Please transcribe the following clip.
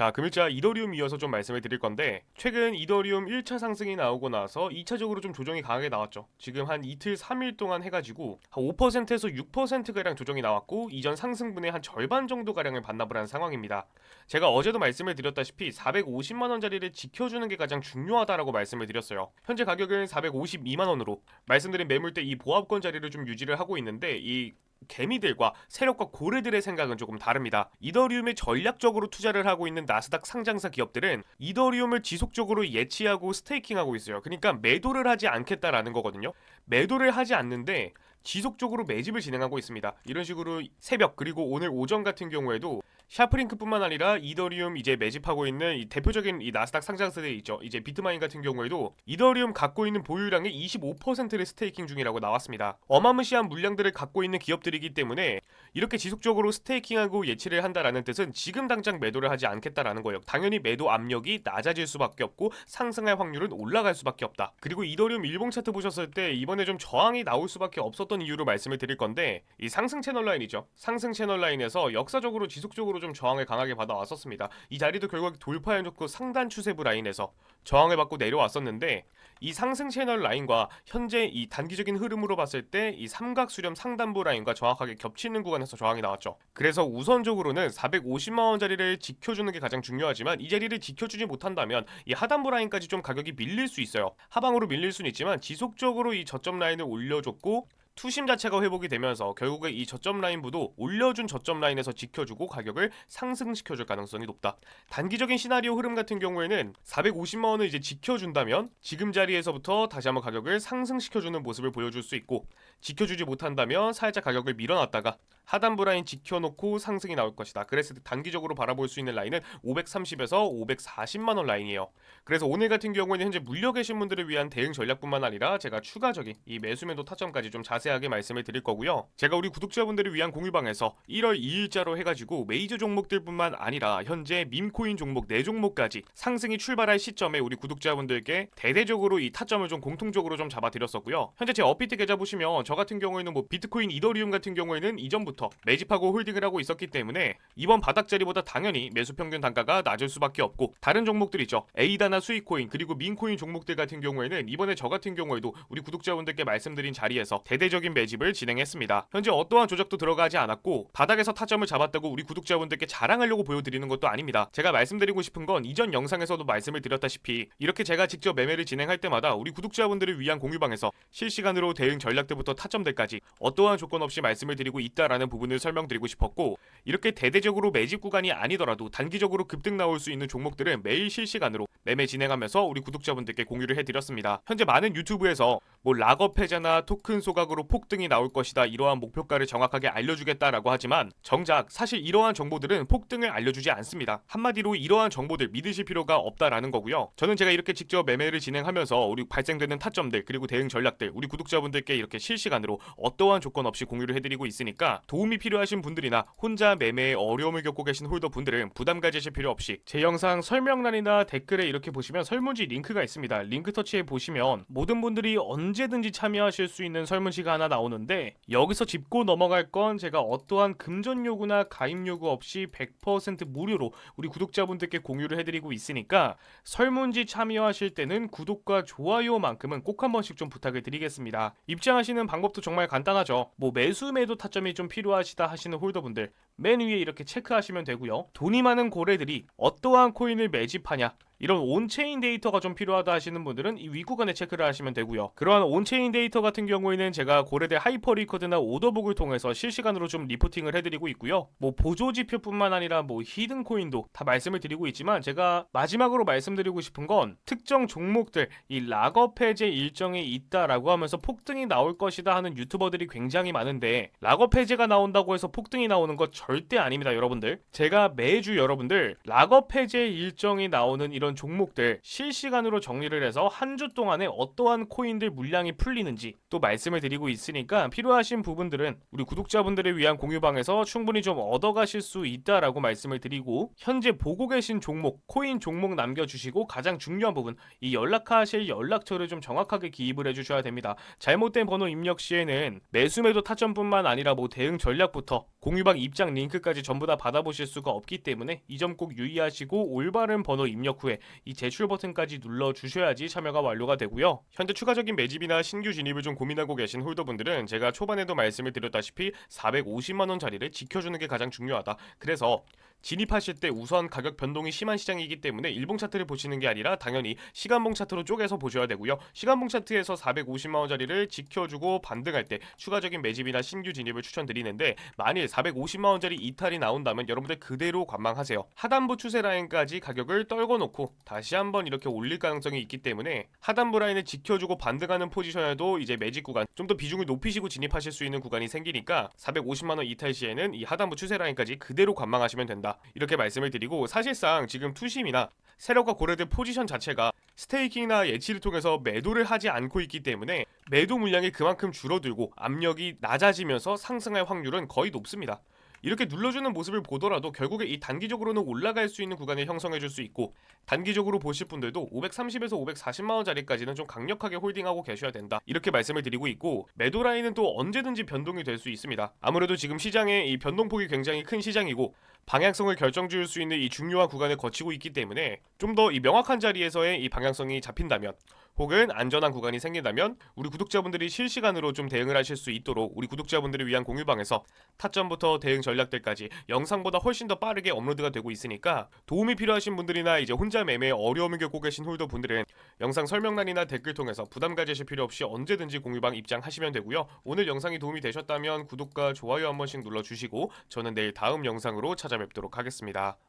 자, 금일자 이더리움 이어서 좀 말씀을 드릴 건데 최근 이더리움 1차 상승이 나오고 나서 2차적으로 좀 조정이 강하게 나왔죠. 지금 한 이틀 3일 동안 해가지고 한 5%에서 6%가량 조정이 나왔고 이전 상승분의 한 절반 정도 가량을 반납을 한 상황입니다. 제가 어제도 말씀을 드렸다시피 450만 원짜리를 지켜주는 게 가장 중요하다라고 말씀을 드렸어요. 현재 가격은 452만 원으로 말씀드린 매물대 이 보합권 자리를 좀 유지를 하고 있는데 이 개미들과 세력과 고래들의 생각은 조금 다릅니다. 이더리움에 전략적으로 투자를 하고 있는 나스닥 상장사 기업들은 이더리움을 지속적으로 예치하고 스테이킹하고 있어요. 그러니까 매도를 하지 않겠다라는 거거든요. 매도를 하지 않는데 지속적으로 매집을 진행하고 있습니다. 이런 식으로 새벽 그리고 오늘 오전 같은 경우에도 샤프링크뿐만 아니라 이더리움 이제 매집하고 있는 이 대표적인 이 나스닥 상장사들 있죠. 이제 비트마인 같은 경우에도 이더리움 갖고 있는 보유량의 25%를 스테이킹 중이라고 나왔습니다. 어마무시한 물량들을 갖고 있는 기업들이기 때문에 이렇게 지속적으로 스테이킹하고 예치를 한다라는 뜻은 지금 당장 매도를 하지 않겠다라는 거예요. 당연히 매도 압력이 낮아질 수밖에 없고 상승할 확률은 올라갈 수밖에 없다. 그리고 이더리움 일봉 차트 보셨을 때 이번에 좀 저항이 나올 수밖에 없었던 이유로 말씀을 드릴 건데 이 상승 채널 라인이죠. 상승 채널 라인에서 역사적으로 지속적으로 좀 저항을 강하게 받아왔었습니다. 이 자리도 결국 돌파해놓고 상단 추세부 라인에서 저항을 받고 내려왔었는데 이 상승 채널 라인과 현재 이 단기적인 흐름으로 봤을 때 이 삼각 수렴 상단부 라인과 정확하게 겹치는 구간에서 저항이 나왔죠. 그래서 우선적으로는 450만 원짜리를 지켜주는 게 가장 중요하지만 이 자리를 지켜주지 못한다면 이 하단부 라인까지 좀 가격이 밀릴 수 있어요. 하방으로 밀릴 수는 있지만 지속적으로 이 저점 라인을 올려줬고 투심 자체가 회복이 되면서 결국에 이 저점 라인부도 올려준 저점 라인에서 지켜주고 가격을 상승시켜줄 가능성이 높다. 단기적인 시나리오 흐름 같은 경우에는 450만 원을 이제 지켜준다면 지금 자리에서부터 다시 한번 가격을 상승시켜주는 모습을 보여줄 수 있고 지켜주지 못한다면 살짝 가격을 밀어놨다가 하단부 라인 지켜놓고 상승이 나올 것이다. 그랬을 때 단기적으로 바라볼 수 있는 라인은 530에서 540만 원 라인이에요. 그래서 오늘 같은 경우에는 현재 물려 계신 분들을 위한 대응 전략뿐만 아니라 제가 추가적인 이 매수 매도 타점까지 좀 자세하게 말씀을 드릴 거고요. 제가 우리 구독자분들을 위한 공유방에서 1월 2일자로 해가지고 메이저 종목들뿐만 아니라 현재 밈코인 종목 4종목까지 상승이 출발할 시점에 우리 구독자분들께 대대적으로 이 타점을 좀 공통적으로 좀 잡아드렸었고요. 현재 제 업비트 계좌 보시면 저 같은 경우에는 뭐 비트코인, 이더리움 같은 경우에는 이전부터 매집하고 홀딩을 하고 있었기 때문에 이번 바닥 자리보다 당연히 매수 평균 단가가 낮을 수밖에 없고 다른 종목들 있죠. 에이다나 수익코인 그리고 민코인 종목들 같은 경우에는 이번에 저 같은 경우에도 우리 구독자분들께 말씀드린 자리에서 대대적인 매집을 진행했습니다. 현재 어떠한 조작도 들어가지 않았고 바닥에서 타점을 잡았다고 우리 구독자분들께 자랑하려고 보여드리는 것도 아닙니다. 제가 말씀드리고 싶은 건 이전 영상에서도 말씀을 드렸다시피 이렇게 제가 직접 매매를 진행할 때마다 우리 구독자분들을 위한 공유방에서 실시간으로 대응 전략들부터 타점들까지 어떠한 조건 없이 말씀을 드리고 있다라는 부분을 설명드리고 싶었고 이렇게 대대적으로 매집 구간이 아니더라도 단기적으로 급등 나올 수 있는 종목들은 매일 실시간으로 매매 진행하면서 우리 구독자분들께 공유를 해드렸습니다. 현재 많은 유튜브에서 뭐 락업 해자나 토큰 소각으로 폭등이 나올 것이다 이러한 목표가를 정확하게 알려주겠다라고 하지만 정작 사실 이러한 정보들은 폭등을 알려주지 않습니다. 한마디로 이러한 정보들 믿으실 필요가 없다라는 거고요. 저는 제가 이렇게 직접 매매를 진행하면서 우리 발생되는 타점들 그리고 대응 전략들 우리 구독자분들께 이렇게 실시간으로 어떠한 조건 없이 공유를 해드리고 있으니까 도움이 필요하신 분들이나 혼자 매매에 어려움을 겪고 계신 홀더 분들은 부담 가지실 필요 없이 제 영상 설명란이나 댓글에 이렇게 보시면 설문지 링크가 있습니다. 링크 터치해 보시면 모든 분들이 언제든지 참여하실 수 있는 설문지가 하나 나오는데 여기서 짚고 넘어갈 건 제가 어떠한 금전 요구나 가입 요구 없이 100% 무료로 우리 구독자분들께 공유를 해드리고 있으니까 설문지 참여하실 때는 구독과 좋아요만큼은 꼭 한 번씩 좀 부탁을 드리겠습니다. 입장하시는 방법도 정말 간단하죠. 뭐 매수 매도 타점이 좀 필요 하시다 하시는 홀더분들 맨 위에 이렇게 체크하시면 되고요. 돈이 많은 고래들이 어떠한 코인을 매집하냐 이런 온체인 데이터가 좀 필요하다 하시는 분들은 이 윗구간에 체크를 하시면 되고요. 그러한 온체인 데이터 같은 경우에는 제가 고래대 하이퍼 리커드나 오더북을 통해서 실시간으로 좀 리포팅을 해드리고 있고요. 뭐 보조 지표뿐만 아니라 뭐 히든 코인도 다 말씀을 드리고 있지만 제가 마지막으로 말씀드리고 싶은 건 특정 종목들 이 락업 해제 일정이 있다라고 하면서 폭등이 나올 것이다 하는 유튜버들이 굉장히 많은데 락업 해제가 나온다고 해서 폭등이 나오는 것 절대 아닙니다, 여러분들. 제가 매주 여러분들 락업 해제 일정이 나오는 이런 이런 종목들 실시간으로 정리를 해서 한 주 동안에 어떠한 코인들 물량이 풀리는지 또 말씀을 드리고 있으니까 필요하신 부분들은 우리 구독자분들을 위한 공유방에서 충분히 좀 얻어가실 수 있다라고 말씀을 드리고 현재 보고 계신 종목 코인 종목 남겨주시고 가장 중요한 부분 이 연락하실 연락처를 좀 정확하게 기입을 해주셔야 됩니다. 잘못된 번호 입력 시에는 매수 매도 타점뿐만 아니라 뭐 대응 전략부터 공유방 입장 링크까지 전부 다 받아보실 수가 없기 때문에 이 점 꼭 유의하시고 올바른 번호 입력 후에 이 제출 버튼까지 눌러 주셔야지 참여가 완료가 되고요. 현재 추가적인 매집이나 신규 진입을 좀 고민하고 계신 홀더분들은 제가 초반에도 말씀을 드렸다시피 450만 원짜리를 지켜주는 게 가장 중요하다. 그래서 진입하실 때 우선 가격 변동이 심한 시장이기 때문에 일봉 차트를 보시는 게 아니라 당연히 시간봉 차트로 쪼개서 보셔야 되고요. 시간봉 차트에서 450만 원짜리를 지켜주고 반등할 때 추가적인 매집이나 신규 진입을 추천드리는데 만일 450만 원짜리 이탈이 나온다면 여러분들 그대로 관망하세요. 하단부 추세 라인까지 가격을 떨궈 놓고 다시 한번 이렇게 올릴 가능성이 있기 때문에 하단부 라인을 지켜주고 반등하는 포지션에도 이제 매집 구간 좀 더 비중을 높이시고 진입하실 수 있는 구간이 생기니까 450만 원 이탈 시에는 이 하단부 추세 라인까지 그대로 관망하시면 된다. 이렇게 말씀을 드리고 사실상 지금 투심이나 세력과 고려된 포지션 자체가 스테이킹이나 예치를 통해서 매도를 하지 않고 있기 때문에 매도 물량이 그만큼 줄어들고 압력이 낮아지면서 상승할 확률은 거의 높습니다. 이렇게 눌러주는 모습을 보더라도 결국에 이 단기적으로는 올라갈 수 있는 구간을 형성해 줄 수 있고 단기적으로 보실 분들도 530에서 540만 원짜리까지는 좀 강력하게 홀딩하고 계셔야 된다. 이렇게 말씀을 드리고 있고 매도 라인은 또 언제든지 변동이 될 수 있습니다. 아무래도 지금 시장의 이 변동폭이 굉장히 큰 시장이고 방향성을 결정지을 수 있는 이 중요한 구간을 거치고 있기 때문에 좀 더 이 명확한 자리에서의 이 방향성이 잡힌다면 혹은 안전한 구간이 생긴다면 우리 구독자분들이 실시간으로 좀 대응을 하실 수 있도록 우리 구독자분들을 위한 공유방에서 타점부터 대응 전략들까지 영상보다 훨씬 더 빠르게 업로드가 되고 있으니까 도움이 필요하신 분들이나 이제 혼자 매매에 어려움을 겪고 계신 홀더 분들은 영상 설명란이나 댓글 통해서 부담 가지실 필요 없이 언제든지 공유방 입장하시면 되고요. 오늘 영상이 도움이 되셨다면 구독과 좋아요 한 번씩 눌러주시고 저는 내일 다음 영상으로 찾아뵙도록 하겠습니다.